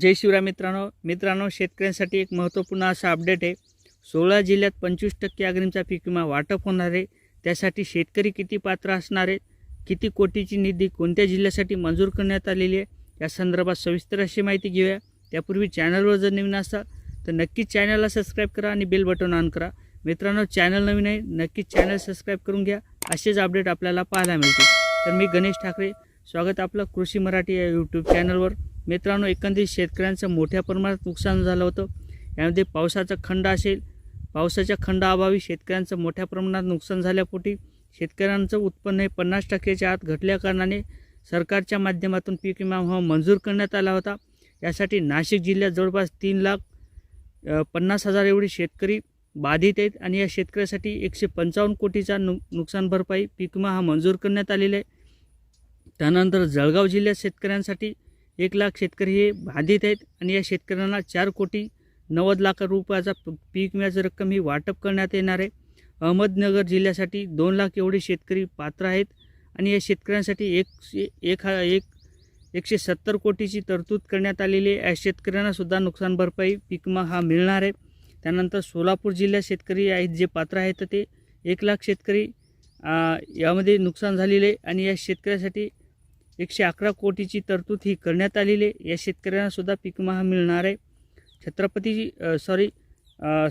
जय शिवराय मित्रांनो. मित्रांनो शेतकऱ्यांसाठी एक महत्त्वपूर्ण असा अपडेट आहे. सोळा जिल्ह्यात पंचवीस टक्के अग्रिमचा पीक विमा वाटप होणार आहे. त्यासाठी शेतकरी किती पात्र असणार आहेत? किती कोटीची निधी कोणत्या जिल्ह्यासाठी मंजूर करण्यात आलेली आहे? या संदर्भात सविस्तर अशी माहिती घेऊया. त्यापूर्वी चॅनलवर जर नवीन असाल तर नक्कीच चॅनलला सबस्क्राईब करा आणि बेल बटन ऑन करा. मित्रांनो चॅनल नवीन आहे नक्कीच चॅनल सबस्क्राईब करून घ्या. असेच अपडेट आपल्याला पाहायला मिळतील. तर मी गणेश ठाकरे. स्वागत आपलं कृषी मराठी या यूट्यूब चॅनलवर मित्रांनो एकंदरीत शेतकऱ्यांचं मोठ्या प्रमाणात नुकसान झालं होतं. यामध्ये पावसाचा खंड असेल पावसाच्या खंडाअभावी शेतकऱ्यांचं मोठ्या प्रमाणात नुकसान झाल्यापोटी शेतकऱ्यांचं उत्पन्न हे पन्नास टक्क्याच्या आत घटल्याकारणाने सरकारच्या माध्यमातून पीक विमा हा मंजूर करण्यात आला होता. यासाठी नाशिक जिल्ह्यात जवळपास तीन लाख पन्नास हजार एवढे शेतकरी बाधित आहेत आणि या शेतकऱ्यासाठी एकशे पंचावन्न कोटीचा नु नुकसान भरपाई पीक विमा हा मंजूर करण्यात आलेला आहे. त्यानंतर जळगाव जिल्ह्यात शेतकऱ्यांसाठी एक लाख शेतकरी हे बाधित आहेत आणि या शेतकऱ्यांना चार कोटी नव्वद लाख रुपयाचा प- पीक विम्याची रक्कम ही वाटप करण्यात येणार आहे. अहमदनगर जिल्ह्यासाठी दोन लाख एवढे शेतकरी पात्र आहेत आणि या शेतकऱ्यांसाठी एकशे एक हा एक एकशे सत्तर कोटीची तरतूद करण्यात आलेली आहे. या शेतकऱ्यांनासुद्धा नुकसान भरपाई पीक विमा हा मिळणार आहे. त्यानंतर सोलापूर जिल्ह्यात शेतकरी आहेत जे पात्र आहेत ते एक लाख शेतकरी यामध्ये नुकसान झालेले आहे आणि या शेतकऱ्यासाठी एकशे अकरा कोटीची तरतूद ही करण्यात आलेली आहे. या शेतकऱ्यांना सुद्धा पीक महा मिळणार आहे. छत्रपती सॉरी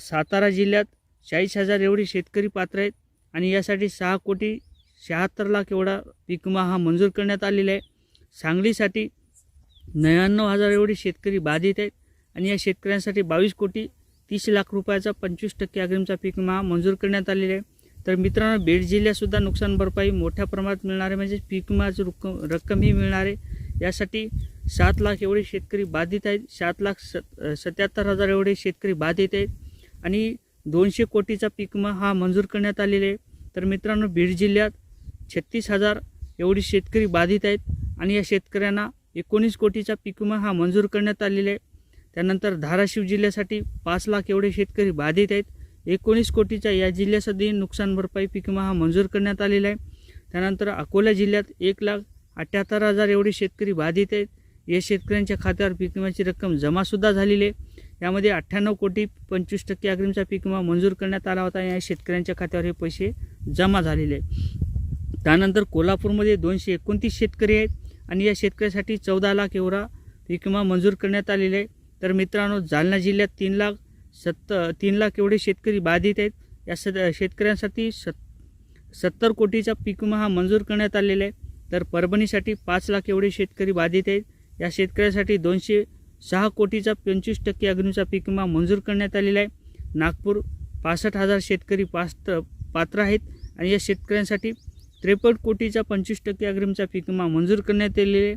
सातारा जिल्ह्यात चाळीस हजार एवढे शेतकरी पात्र आहेत आणि यासाठी सहा कोटी शहात्तर लाख एवढा पीक महा हा मंजूर करण्यात आलेला आहे. सांगलीसाठी नव्याण्णव हजार एवढे शेतकरी बाधित आहेत आणि या शेतकऱ्यांसाठी बावीस कोटी तीस लाख रुपयाचा पंचवीस टक्के अग्रिमचा पीक विमा मंजूर करण्यात आलेला आहे. तर मित्रांनो बीड जिल्ह्यातसुद्धा नुकसान भरपाई मोठ्या प्रमाणात मिळणार आहे म्हणजे पीक विमाची रक्कम रक्कमही मिळणार. आहे यासाठी सात लाख एवढे शेतकरी बाधित आहेत. सात लाख सत सत्याहत्तर हजार एवढे शेतकरी बाधित आहेत. आणि दोनशे कोटीचा पीक विमा हा मंजूर करण्यात आलेला आहे. तर मित्रांनो बीड जिल्ह्यात छत्तीस हजार एवढी शेतकरी बाधित आहेत. आणि या शेतकऱ्यांना एकोणीस कोटीचा पीक विमा हा मंजूर करण्यात आलेला आहे. त्यानंतर धाराशिव जिल्ह्यासाठी पाच लाख एवढे शेतकरी बाधित आहेत. एकोणीस कोटीच्या या जिल्ह्यासाठी नुकसान भरपाई पीक विमा हा मंजूर करण्यात आलेला आहे. त्यानंतर अकोला जिल्ह्यात एक लाख अठ्ठ्याहत्तर हजार एवढे शेतकरी बाधित आहेत. या शेतकऱ्यांच्या खात्यावर पीक विम्याची रक्कम जमासुद्धा झालेली आहे. यामध्ये अठ्ठ्याण्णव कोटी पंचवीस टक्के अग्रिमचा पीक विमा मंजूर करण्यात आला होता. या शेतकऱ्यांच्या खात्यावर हे पैसे जमा झालेले आहेत. त्यानंतर कोल्हापूरमध्ये दोनशे एकोणतीस शेतकरी आहेत आणि या शेतकऱ्यासाठी चौदा लाख एवढा पीक विमा मंजूर करण्यात आलेला आहे. तर मित्रांनो जालना जिल्ह्यात तीन लाख सत्त तीन लाख एवढे शेतकरी बाधित आहेत. या सद शेतकऱ्यांसाठी सत् सत्तर कोटीचा पीक विमा हा मंजूर करण्यात आलेला आहे. तर परभणीसाठी पाच लाख एवढे शेतकरी बाधित आहेत. या शेतकऱ्यासाठी दोनशे सहा कोटीचा पंचवीस टक्के अग्नीचा पीक विमा मंजूर करण्यात आलेला आहे. नागपूर पासष्ट हजार शेतकरी पास्त पात्र आहेत आणि या शेतकऱ्यांसाठी त्रेपन्न कोटीचा पंचवीस टक्के अग्रिमचा पीक विमा मंजूर करण्यात आलेला आहे.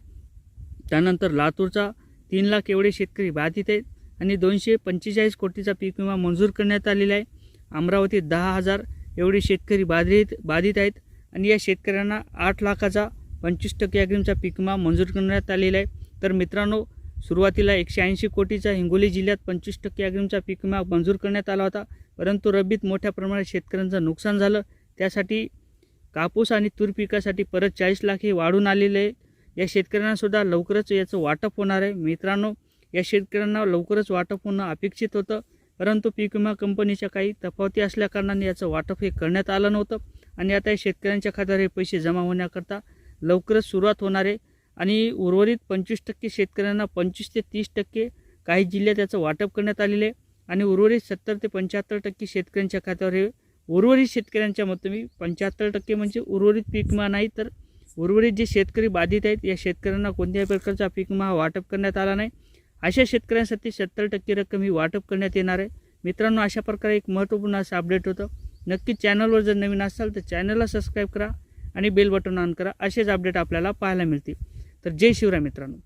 त्यानंतर लातूरचा तीन लाख एवढे शेतकरी बाधित आहेत. आणि दोनशे पंचेचाळीस कोटीचा पीक विमा मंजूर करण्यात आलेला आहे. अमरावतीत दहा हजार एवढे शेतकरी बाधित बाधित आहेत. आणि या शेतकऱ्यांना आठ लाखाचा पंचवीस टक्के अग्रिमचा पीक विमा मंजूर करण्यात आलेला आहे. तर मित्रांनो सुरुवातीला एकशे ऐंशी कोटीचा हिंगोली जिल्ह्यात पंचवीस टक्के अग्रिमचा पीक विमा मंजूर करण्यात आला होता. परंतु रब्बीत मोठ्या प्रमाणात शेतकऱ्यांचं नुकसान झालं. त्यासाठी कापूस आणि तूर पिकासाठी परत चाळीस लाख हे वाढून आलेले आहे. या शेतकऱ्यांनासुद्धा लवकरच याचं वाटप होणार आहे. मित्रांनो या शेतकऱ्यांना लवकरच वाटप होणं अपेक्षित होतं. परंतु पीक विमा कंपनीच्या काही तफावती असल्याकारणाने याचं वाटप हे करण्यात आलं नव्हतं. आणि आता या शेतकऱ्यांच्या खात्यावर हे पैसे जमा होण्याकरता लवकरच सुरुवात होणार आहे. आणि उर्वरित पंचवीस टक्के शेतकऱ्यांना पंचवीस ते तीस टक्के काही जिल्ह्यात याचं वाटप करण्यात आलेलं आहे. आणि उर्वरित सत्तर ते पंच्याहत्तर टक्के शेतकऱ्यांच्या खात्यावर हे उर्वरित शेतकऱ्यांच्या मते मी पंच्याहत्तर टक्के म्हणजे उर्वरित पीक विमा नाही तर उर्वरित जे शेतकरी बाधित आहेत या शेतकऱ्यांना कोणत्याही प्रकारचा पीक विमा वाटप करण्यात आला नाही. अशा शेतकऱ्यांसाठी सत्तर टक्के रक्कम ही वाटप करण्यात येणार आहे. मित्रांनो अशा प्रकारे एक महत्त्वपूर्ण असं अपडेट होतं. नक्कीच चॅनलवर जर नवीन असाल तर चॅनलला सबस्क्राईब करा आणि बेल बटन ऑन करा. असेच अपडेट आपल्याला पाहायला मिळतील. तर जय शिवराय मित्रांनो.